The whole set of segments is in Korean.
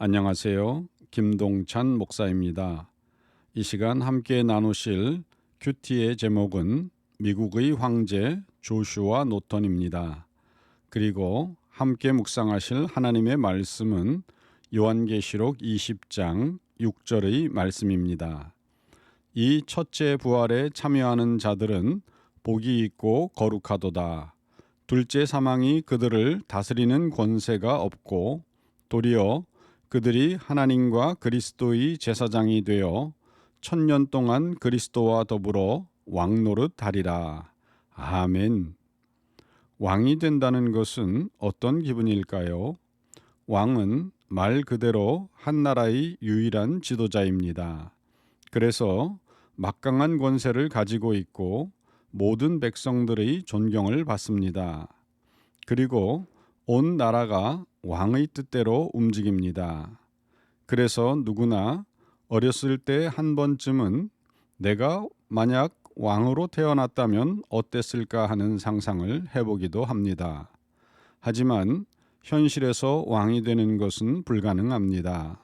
안녕하세요. 김동찬 목사입니다. 이 시간 함께 나누실 큐티의 제목은 미국의 황제 조슈아 노턴입니다. 그리고 함께 묵상하실 하나님의 말씀은 요한계시록 20장 6절의 말씀입니다. 이 첫째 부활에 참여하는 자들은 복이 있고 거룩하도다. 둘째 사망이 그들을 다스리는 권세가 없고 도리어 그들이 하나님과 그리스도의 제사장이 되어 천년 동안 그리스도와 더불어 왕노릇 하리라. 아멘. 왕이 된다는 것은 어떤 기분일까요? 왕은 말 그대로 한 나라의 유일한 지도자입니다. 그래서 막강한 권세를 가지고 있고 모든 백성들의 존경을 받습니다. 그리고 온 나라가 왕의 뜻대로 움직입니다. 그래서 누구나 어렸을 때 한 번쯤은 내가 만약 왕으로 태어났다면 어땠을까 하는 상상을 해보기도 합니다. 하지만 현실에서 왕이 되는 것은 불가능합니다.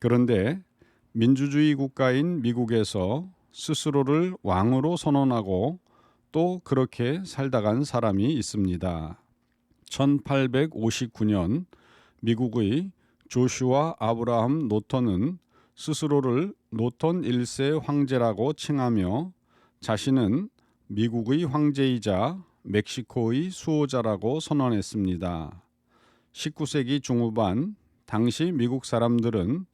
그런데 민주주의 국가인 미국에서 스스로를 왕으로 선언하고 또 그렇게 살다간 사람이 있습니다. 1859년 미국의 조슈아 아브라함 노턴은 스스로를 노턴 1세 황제라고 칭하며 자신은 미국의 황제이자 멕시코의 수호자라고 선언했습니다. 19세기 중후반 당시 미국 사람들은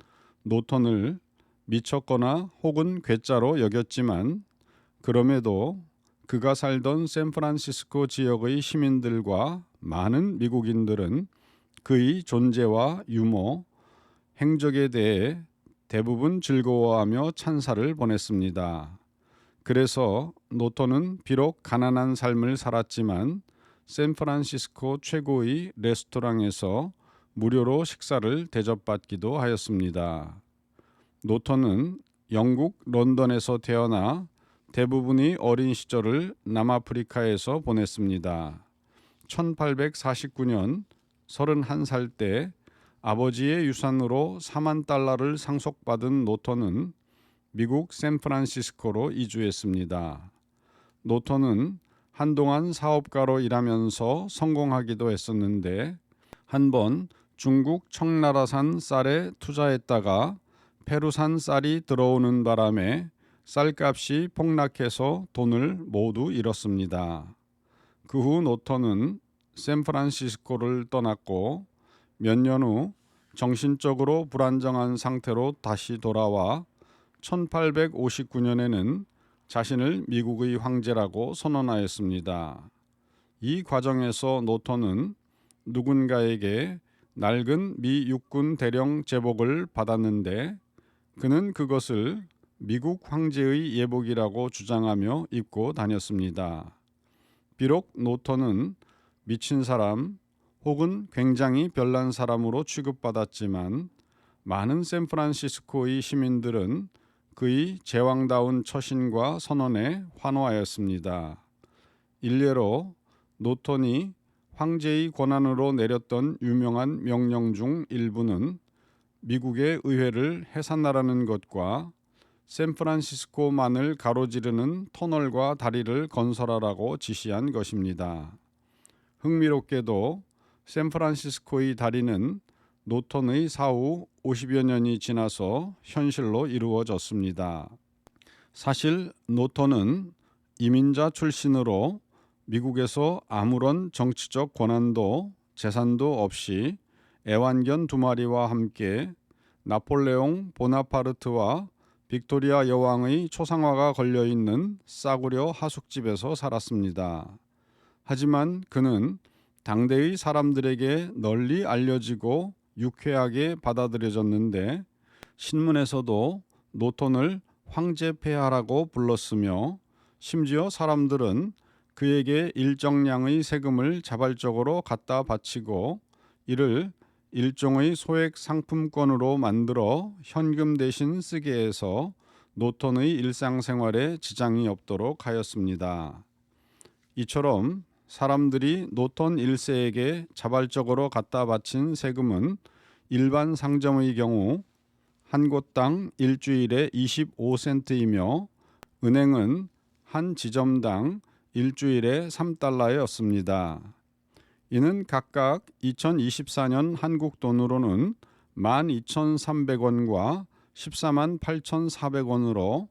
노턴을 미쳤거나 혹은 괴짜로 여겼지만 그럼에도 그가 살던 샌프란시스코 지역의 시민들과 많은 미국인들은 그의 존재와 유머, 행적에 대해 대부분 즐거워하며 찬사를 보냈습니다. 그래서 노턴은 비록 가난한 삶을 살았지만 샌프란시스코 최고의 레스토랑에서 무료로 식사를 대접받기도 하였습니다. 노턴은 영국 런던에서 태어나 대부분이 어린 시절을 남아프리카에서 보냈습니다. 1849년 31살 때 아버지의 유산으로 4만 달러를 상속받은 노턴은 미국 샌프란시스코로 이주했습니다. 노턴은 한동안 사업가로 일하면서 성공하기도 했었는데 한 번 중국 청나라산 쌀에 투자했다가 페루산 쌀이 들어오는 바람에 쌀값이 폭락해서 돈을 모두 잃었습니다. 그 후 노턴은 샌프란시스코를 떠났고 몇 년 후 정신적으로 불안정한 상태로 다시 돌아와 1859년에는 자신을 미국의 황제라고 선언하였습니다. 이 과정에서 노턴은 누군가에게 낡은 미 육군 대령 제복을 받았는데 그는 그것을 미국 황제의 예복이라고 주장하며 입고 다녔습니다. 비록 노턴은 미친 사람 혹은 굉장히 별난 사람으로 취급받았지만 많은 샌프란시스코의 시민들은 그의 제왕다운 처신과 선언에 환호하였습니다. 일례로 노턴이 황제의 권한으로 내렸던 유명한 명령 중 일부는 미국의 의회를 해산하라는 것과 샌프란시스코만을 가로지르는 터널과 다리를 건설하라고 지시한 것입니다. 흥미롭게도 샌프란시스코의 다리는 노턴의 사후 50여 년이 지나서 현실로 이루어졌습니다. 사실 노턴은 이민자 출신으로 미국에서 아무런 정치적 권한도 재산도 없이 애완견 두 마리와 함께 나폴레옹 보나파르트와 빅토리아 여왕의 초상화가 걸려 있는 싸구려 하숙집에서 살았습니다. 하지만 그는 당대의 사람들에게 널리 알려지고 유쾌하게 받아들여졌는데 신문에서도 노턴을 황제 폐하라고 불렀으며 심지어 사람들은 그에게 일정량의 세금을 자발적으로 갖다 바치고 이를 일종의 소액 상품권으로 만들어 현금 대신 쓰게 해서 노턴의 일상생활에 지장이 없도록 하였습니다. 이처럼 사람들이 노턴 1세에게 자발적으로 갖다 바친 세금은 일반 상점의 경우 한 곳당 일주일에 25센트이며 은행은 한 지점당 일주일에 3달러였습니다. 이는 각각 2024년 한국 돈으로는 12,300원과 14만 8,400원으로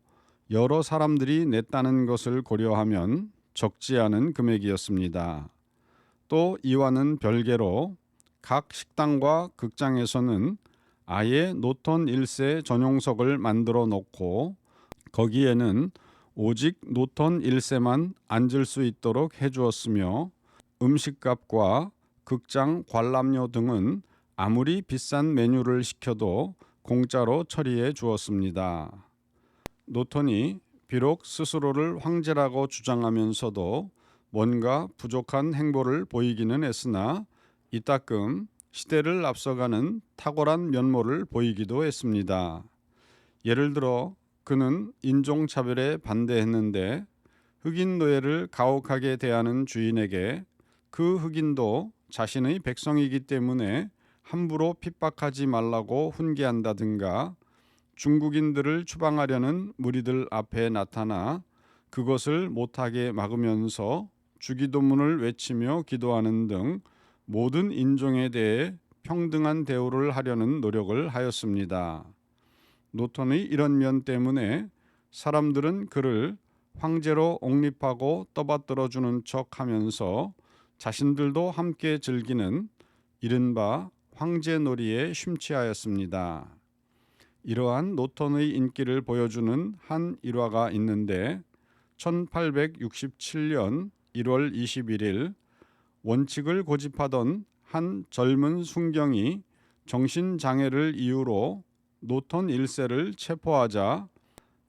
여러 사람들이 냈다는 것을 고려하면 적지 않은 금액이었습니다. 또 이와는 별개로 각 식당과 극장에서는 아예 노턴 1세 전용석을 만들어 놓고 거기에는 오직 노턴 1세만 앉을 수 있도록 해주었으며 음식값과 극장 관람료 등은 아무리 비싼 메뉴를 시켜도 공짜로 처리해 주었습니다. 노턴이 비록 스스로를 황제라고 주장하면서도 뭔가 부족한 행보를 보이기는 했으나 이따금 시대를 앞서가는 탁월한 면모를 보이기도 했습니다. 예를 들어 그는 인종차별에 반대했는데 흑인 노예를 가혹하게 대하는 주인에게 그 흑인도 자신의 백성이기 때문에 함부로 핍박하지 말라고 훈계한다든가 중국인들을 추방하려는 무리들 앞에 나타나 그것을 못하게 막으면서 주기도문을 외치며 기도하는 등 모든 인종에 대해 평등한 대우를 하려는 노력을 하였습니다. 노턴의 이런 면 때문에 사람들은 그를 황제로 옹립하고 떠받들어 주는 척 하면서 자신들도 함께 즐기는 이른바 황제놀이에 심취하였습니다. 이러한 노턴의 인기를 보여주는 한 일화가 있는데 1867년 1월 21일 원칙을 고집하던 한 젊은 순경이 정신장애를 이유로 노턴 1세를 체포하자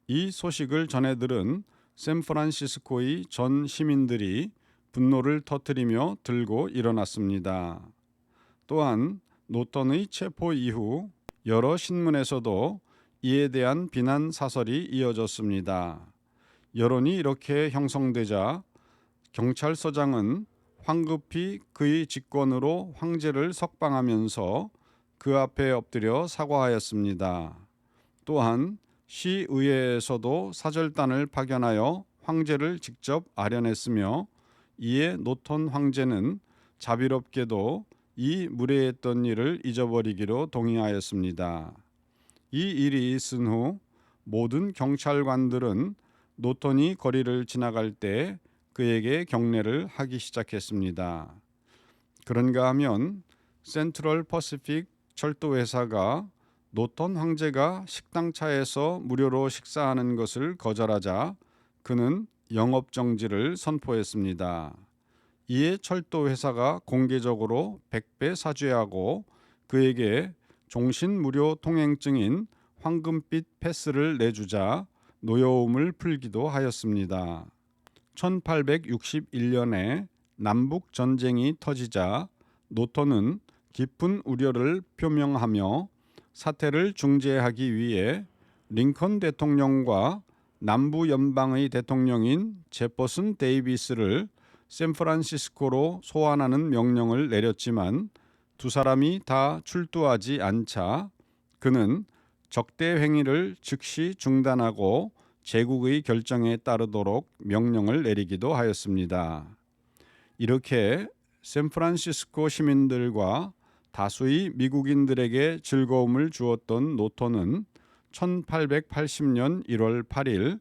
이 소식을 전해 들은 샌프란시스코의 전 시민들이 분노를 터뜨리며 들고 일어났습니다. 또한 노턴의 체포 이후 여러 신문에서도 이에 대한 비난 사설이 이어졌습니다. 여론이 이렇게 형성되자 경찰서장은 황급히 그의 직권으로 황제를 석방하면서 그 앞에 엎드려 사과하였습니다. 또한 시의회에서도 사절단을 파견하여 황제를 직접 아련했으며 이에 노턴 황제는 자비롭게도 이 무례했던 일을 잊어버리기로 동의하였습니다. 이 일이 있은 후 모든 경찰관들은 노턴이 거리를 지나갈 때 그에게 경례를 하기 시작했습니다. 그런가 하면 센트럴 퍼시픽 철도 회사가 노턴 황제가 식당 차에서 무료로 식사하는 것을 거절하자 그는 영업 정지를 선포했습니다. 이에 철도 회사가 공개적으로 100배 사죄하고 그에게 종신 무료 통행증인 황금빛 패스를 내주자 노여움을 풀기도 하였습니다. 1861년에 남북 전쟁이 터지자 노턴은 깊은 우려를 표명하며 사태를 중재하기 위해 링컨 대통령과 남부 연방의 대통령인 제퍼슨 데이비스를 샌프란시스코로 소환하는 명령을 내렸지만 두 사람이 다 출두하지 않자 그는 적대 행위를 즉시 중단하고 제국의 결정에 따르도록 명령을 내리기도 하였습니다. 이렇게 샌프란시스코 시민들과 다수의 미국인들에게 즐거움을 주었던 노턴은 1880년 1월 8일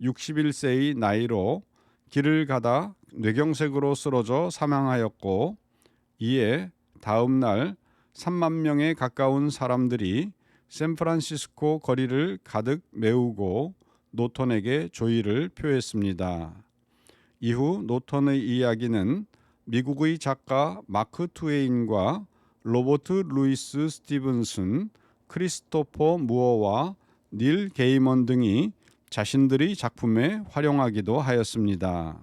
61세의 나이로 길을 가다 뇌경색으로 쓰러져 사망하였고 이에 다음 날 3만 명에 가까운 사람들이 샌프란시스코 거리를 가득 메우고 노턴에게 조의를 표했습니다. 이후 노턴의 이야기는 미국의 작가 마크 트웨인과 로버트 루이스 스티븐슨, 크리스토퍼 무어와 닐 게이먼 등이 자신들의 작품에 활용하기도 하였습니다.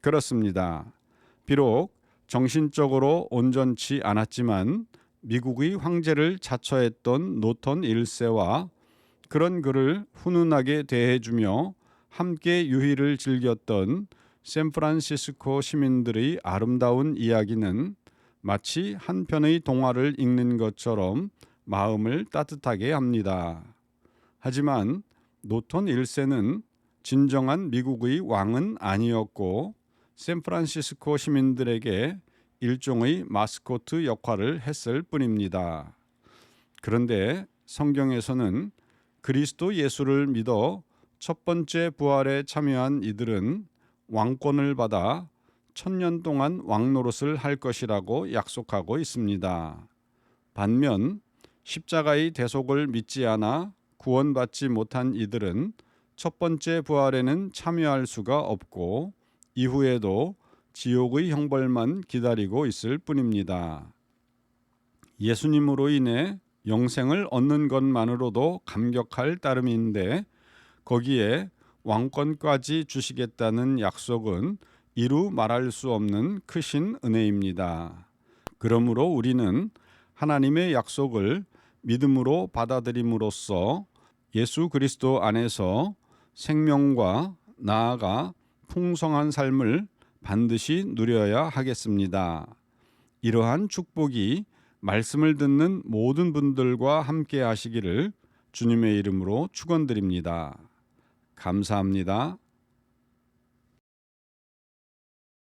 그렇습니다. 비록 정신적으로 온전치 않았지만 미국의 황제를 자처했던 노턴 1세와 그런 그를 훈훈하게 대해주며 함께 유희를 즐겼던 샌프란시스코 시민들의 아름다운 이야기는 마치 한 편의 동화를 읽는 것처럼 마음을 따뜻하게 합니다. 하지만 노턴 1세는 진정한 미국의 왕은 아니었고 샌프란시스코 시민들에게 일종의 마스코트 역할을 했을 뿐입니다. 그런데 성경에서는 그리스도 예수를 믿어 첫 번째 부활에 참여한 이들은 왕권을 받아 천년 동안 왕노릇을 할 것이라고 약속하고 있습니다. 반면 십자가의 대속을 믿지 않아 구원받지 못한 이들은 첫 번째 부활에는 참여할 수가 없고 이후에도 지옥의 형벌만 기다리고 있을 뿐입니다. 예수님으로 인해 영생을 얻는 것만으로도 감격할 따름인데 거기에 왕권까지 주시겠다는 약속은 이루 말할 수 없는 크신 은혜입니다. 그러므로 우리는 하나님의 약속을 믿음으로 받아들임으로써 예수 그리스도 안에서 생명과 나아가 풍성한 삶을 반드시 누려야 하겠습니다. 이러한 축복이 말씀을 듣는 모든 분들과 함께 하시기를 주님의 이름으로 축원드립니다. 감사합니다.